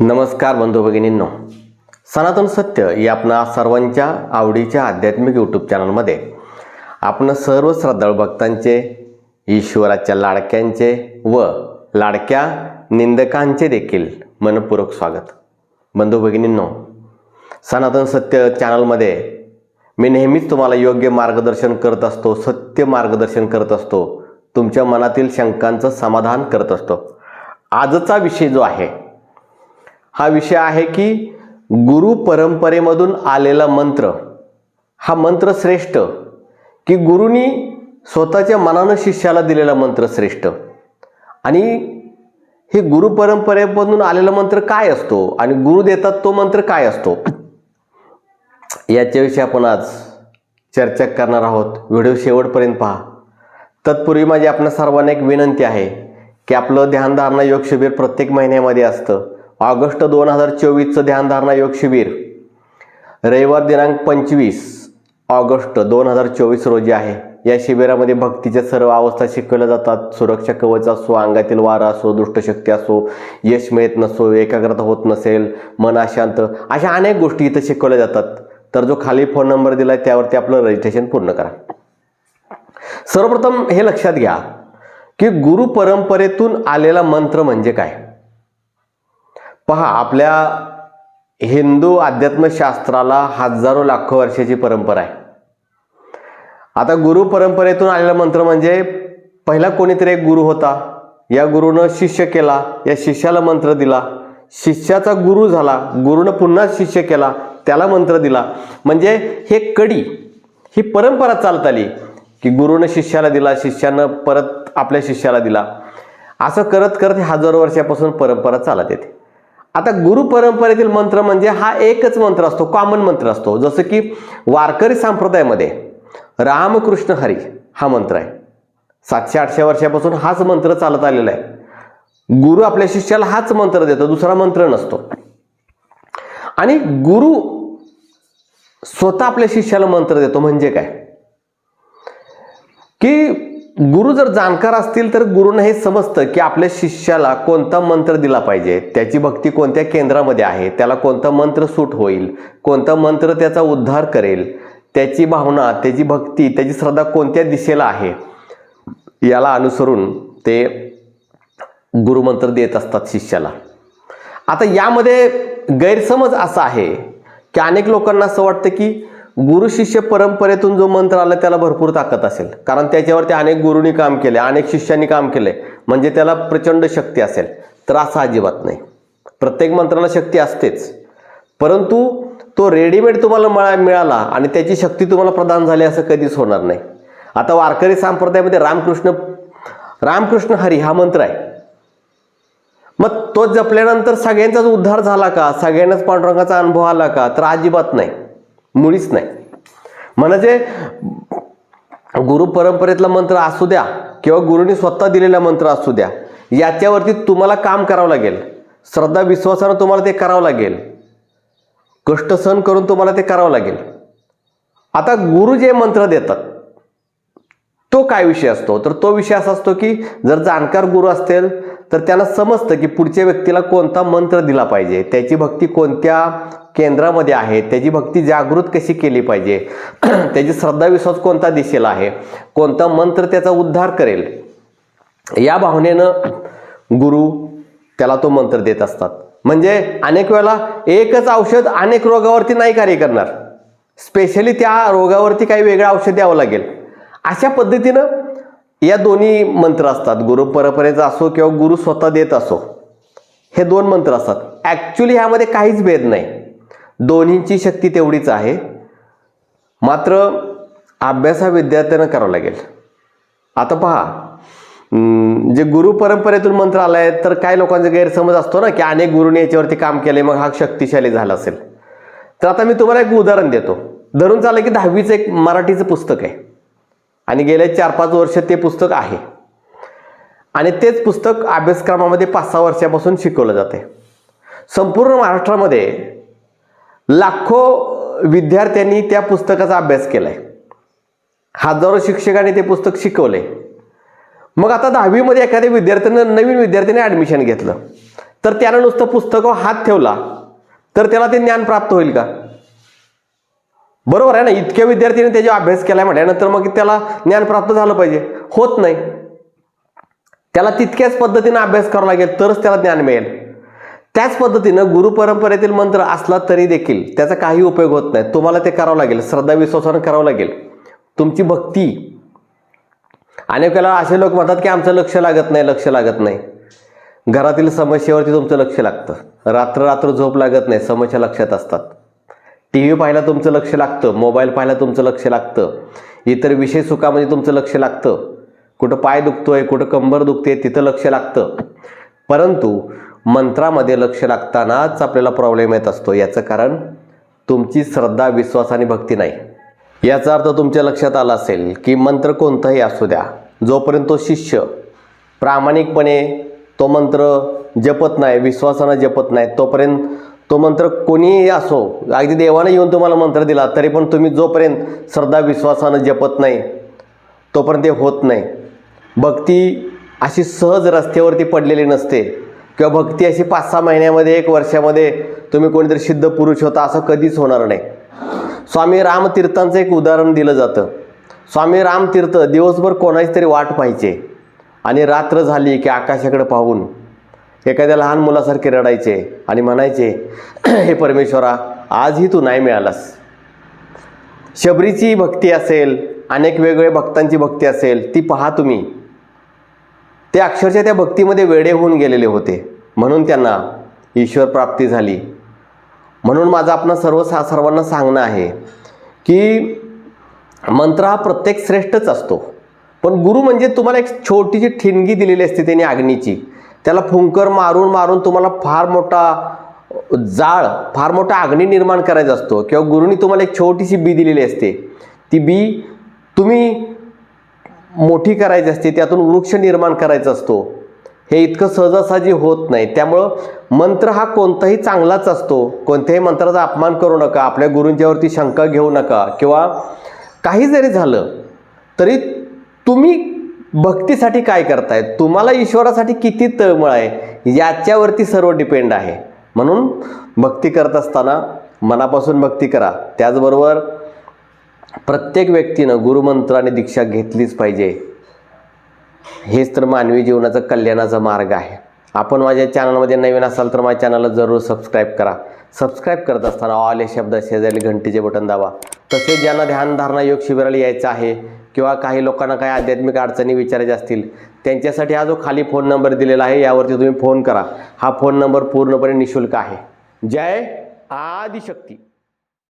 नमस्कार बंधू भगिनींनो. सनातन सत्य या आपणा सर्वांच्या आवडीच्या आध्यात्मिक यूट्यूब चॅनलमध्ये आपण सर्व श्रद्धाळू भक्तांचे ईश्वराच्या लाडक्यांचे व लाडक्या निंदकांचे देखील मनपूर्वक स्वागत. बंधू भगिनींनो सनातन सत्य चॅनलमध्ये मी नेहमीच तुम्हाला योग्य मार्गदर्शन करत असतो सत्य मार्गदर्शन करत असतो तुमच्या मनातील शंकांचं समाधान करत असतो. आजचा विषय जो आहे हा विषय आहे की गुरु परंपरेमधून आलेला मंत्र. हा मंत्र श्रेष्ठ. की गुरुनी स्वतःच्या मनानं शिष्याला दिलेला मंत्र श्रेष्ठ. आणि हे गुरु परंपरेमधून आलेला मंत्र काय असतो आणि गुरु देतात तो मंत्र काय असतो? याच्याविषयी आपण आज चर्चा करणार आहोत. व्हिडिओ शेवटपर्यंत पहा. तत्पूर्वी माझी आपल्या सर्वांना एक विनंती आहे की आपलं ध्यानधारणा योग शिबिर प्रत्येक महिन्यामध्ये असतं. ऑगस्ट दोन हजार चोवीसचं ध्यानधारणा योग शिबिर. रविवार दिनांक पंचवीस ऑगस्ट दोन हजार चोवीस रोजी आहे. या शिबिरामध्ये भक्तीच्या सर्व अवस्था शिकवल्या जातात. सुरक्षा कवच असो अंगातील वारा असो दुष्टशक्ती असो यश मिळत नसो एकाग्रता होत नसेल मन अशांत अशा अनेक गोष्टी इथं शिकवल्या जातात. तर जो खाली फोन नंबर दिला आहे त्यावरती आपलं रजिस्ट्रेशन पूर्ण करा. सर्वप्रथम हे लक्षात घ्या की गुरु परंपरेतून आलेला मंत्र म्हणजे काय? पहा आपल्या हिंदू अध्यात्मशास्त्राला हजारो लाखो वर्षाची परंपरा आहे. आता गुरु परंपरेतून आलेला मंत्र म्हणजे पहिला कोणीतरी एक गुरु होता. या गुरुनं शिष्य केला या शिष्याला मंत्र दिला. शिष्याचा गुरु झाला गुरुनं पुन्हा शिष्य केला त्याला मंत्र दिला. म्हणजे हे कडी ही परंपरा चालत आली की गुरुनं शिष्याला दिला शिष्यानं परत आपल्या शिष्याला दिला. असं करत करत हजारो वर्षापासून परंपरा चालत येते. आता गुरु परंपरेतील मंत्र म्हणजे हा एकच मंत्र असतो कॉमन मंत्र असतो. जसं की वारकरी संप्रदायामध्ये रामकृष्ण हरी हा मंत्र आहे. सातशे आठशे वर्षापासून हाच मंत्र चालत आलेला आहे. गुरु आपल्या शिष्याला हाच मंत्र देतो दुसरा मंत्र नसतो. आणि गुरु स्वतः आपल्या शिष्याला मंत्र देतो म्हणजे काय? की गुरु जर जाणकार असतील तर गुरुनं हे समजतं की आपल्या शिष्याला कोणता मंत्र दिला पाहिजे त्याची भक्ती कोणत्या केंद्रामध्ये आहे त्याला कोणता मंत्र सूट होईल कोणता मंत्र त्याचा उद्धार करेल त्याची भावना त्याची भक्ती त्याची श्रद्धा कोणत्या दिशेला आहे याला अनुसरून ते गुरुमंत्र देत असतात शिष्याला. आता यामध्ये गैरसमज असा आहे की अनेक लोकांना असं वाटतं की गुरु शिष्य परंपरेतून जो मंत्र आला त्याला भरपूर ताकद असेल. कारण त्याच्यावरती अनेक गुरुनी काम केले अनेक शिष्यांनी काम केले. म्हणजे त्याला प्रचंड शक्ती असेल. तर असं अजिबात नाही. प्रत्येक मंत्राला शक्ती असतेच. परंतु तो रेडीमेड तुम्हाला मिळा मिळाला आणि त्याची शक्ती तुम्हाला प्रदान झाली असं कधीच होणार नाही. आता वारकरी संप्रदायामध्ये रामकृष्ण रामकृष्ण हरी हा मंत्र आहे. मग तो जपल्यानंतर सगळ्यांचाच उद्धार झाला का? सगळ्यांनाच पांडुरंगाचा अनुभव आला का? तर अजिबात नाही. मुळीच नाही. म्हणजे गुरु परंपरेतला मंत्र असू द्या किंवा गुरुनी स्वतः दिलेला मंत्र असू द्या याच्यावरती तुम्हाला काम करावं लागेल. श्रद्धा विश्वासानं तुम्हाला ते करावं लागेल. कष्ट सहन करून तुम्हाला ते करावं लागेल. आता गुरु जे मंत्र देतात तो काय विषय असतो? तर तो विषय असा असतो की जर जाणकार गुरु असतील तर त्याला समजतं की पुढच्या व्यक्तीला कोणता मंत्र दिला पाहिजे. त्याची भक्ती कोणत्या केंद्रामध्ये आहे? त्याची भक्ती जागृत कशी केली पाहिजे? त्याची श्रद्धा विश्वास कोणता दिशेला आहे? कोणता मंत्र त्याचा उद्धार करेल? या भावनेनं गुरु त्याला तो मंत्र देत असतात. म्हणजे अनेक वेळेला एकच औषध अनेक रोगावरती नाही कार्य करणार. स्पेशली त्या रोगावरती काही वेगळं औषध द्यावं लागेल. अशा पद्धतीनं या दोन्ही मंत्र असतात. गुरु परंपरेचा असो किंवा गुरु स्वतः देत असो हे दोन मंत्र असतात. ॲक्च्युली ह्यामध्ये काहीच भेद नाही. दोन्हींची शक्ती तेवढीच आहे. मात्र अभ्यास हा विद्यार्थ्यांना करावा लागेल. आता पहा जे गुरु परंपरेतून मंत्र आहे तर काय लोकांचा गैरसमज असतो ना की अनेक गुरुने याच्यावरती काम केले मग हा शक्तिशाली झाला असेल. तर आता मी तुम्हाला एक उदाहरण देतो. धरून चाललं की दहावीचं एक मराठीचं पुस्तक आहे. आणि गेल्या चार पाच वर्ष ते पुस्तक आहे. आणि तेच पुस्तक अभ्यासक्रमामध्ये पाच सहा वर्षापासून शिकवलं जाते संपूर्ण महाराष्ट्रामध्ये लाखो विद्यार्थ्यांनी त्या पुस्तकाचा अभ्यास केला आहे हजारो शिक्षकांनी ते पुस्तक शिकवले मग आता दहावीमध्ये एखाद्या विद्यार्थ्यानं नवीन विद्यार्थ्याने ॲडमिशन घेतलं. तर त्यानं नुसतं पुस्तकावर हात ठेवला. तर त्याला ते ज्ञान प्राप्त होईल का? बरोबर आहे ना? इतक्या विद्यार्थ्यांनी त्याचा अभ्यास केला म्हटल्यानंतर मग त्याला ज्ञान प्राप्त झालं पाहिजे. होत नाही. त्याला तितक्याच पद्धतीनं अभ्यास करावा लागेल तरच त्याला ज्ञान मिळेल. त्याच पद्धतीनं गुरु परंपरेतील मंत्र असला तरी देखील त्याचा काही उपयोग होत नाही. तुम्हाला ते करावं लागेल श्रद्धा विश्वासानं करावं लागेल. तुमची भक्ती. अनेक वेळेला असे लोक म्हणतात की आमचं लक्ष लागत नाही लक्ष लागत नाही. घरातील समस्येवरती तुमचं लक्ष लागतं. रात्र रात्र झोप लागत नाही समस्या लक्षात असतात. टी व्ही पाहायला तुमचं लक्ष लागतं मोबाईल पाहायला तुमचं लक्ष लागतं इतर विषय सुखामध्ये तुमचं लक्ष लागतं. कुठं पाय दुखतोय कुठं कंबर दुखते तिथं लक्ष लागतं. परंतु मंत्रामध्ये लक्ष लागतानाच आपल्याला प्रॉब्लेम येत असतो. याचं कारण तुमची श्रद्धा विश्वास आणि भक्ती नाही. याचा अर्थ तुमच्या लक्षात आला असेल की मंत्र कोणताही असू द्या. जोपर्यंत तो शिष्य प्रामाणिकपणे तो मंत्र जपत नाही विश्वासानं जपत नाही तोपर्यंत तो मंत्र कोणीही असो अगदी देवाने येऊन तुम्हाला मंत्र दिला तरी पण तुम्ही जोपर्यंत श्रद्धा विश्वासानं जपत नाही तोपर्यंत ते होत नाही. भक्ती अशी सहज रस्त्यावरती पडलेली नसते. किंवा भक्ती अशी पाच सहा महिन्यामध्ये एक वर्षामध्ये तुम्ही कोणीतरी सिद्ध पुरुष होता असं कधीच होणार नाही. स्वामी रामतीर्थांचं एक उदाहरण दिलं जातं. स्वामी रामतीर्थ दिवसभर कोणाची तरी वाट पाहायचे आणि रात्र झाली की आकाशाकडे पाहून एखाद्या लहान मुलासारखे रडायचे आणि म्हणायचे हे परमेश्वरा आजही तू नाही मिळालास. शबरीची भक्ती असेल अनेक वेगवेगळ्या भक्तांची भक्ती असेल ती पहा तुम्ही. ते अक्षरशः त्या भक्तीमध्ये वेडे होऊन गेलेले होते. म्हणून त्यांना ईश्वर प्राप्ती झाली. म्हणून माझं आपण सर्व सा सर्वांना सांगणं आहे की मंत्र हा प्रत्येक श्रेष्ठच असतो. पण गुरु म्हणजे तुम्हाला एक छोटीशी ठिणगी दिलेली असते त्याने अग्नीची त्याला फुंकर मारून मारून तुम्हाला फार मोठा जाळ फार मोठा अग्नी निर्माण करायचा असतो. किंवा गुरुनी तुम्हाला एक छोटीशी बी दिलेली असते. ती बी तुम्ही मोठी करायची असते त्यातून वृक्ष निर्माण करायचा असतो. हे इतकं सहजासहजी होत नाही. त्यामुळं मंत्र हा कोणताही चांगलाच असतो. कोणत्याही मंत्राचा अपमान करू नका आपल्या गुरूंच्यावरती शंका घेऊ नका. किंवा काही जरी झालं तरी तुम्ही भक्तीसाठी काय करतायत? तुम्हाला ईश्वरासाठी किती तळमळ आहे? याच्यावरती सर्व डिपेंड आहे. म्हणून भक्ती करत असताना मनापासून भक्ती करा. त्याचबरोबर प्रत्येक व्यक्तीनं गुरुमंत्राने दीक्षा घेतलीच पाहिजे. हेच तर मानवी जीवनाचा कल्याणाचा मार्ग आहे. आपण माझ्या चॅनलमध्ये नवीन असाल तर माझ्या चॅनलला जरूर सबस्क्राईब करा. सबस्क्राईब करत असताना ऑल या शब्द शेजारी घंटीचे बटन दाबा. तसेच ज्यांना ध्यानधारणा योग शिबिराला यायचं आहे किंवा काही लोकांना काही आध्यात्मिक अडचणी विचारायच्या असतील त्यांच्यासाठी हा जो खाली फोन नंबर दिलेला आहे यावरती तुम्ही फोन करा. हा फोन नंबर पूर्णपणे निशुल्क आहे. जय आदिशक्ती.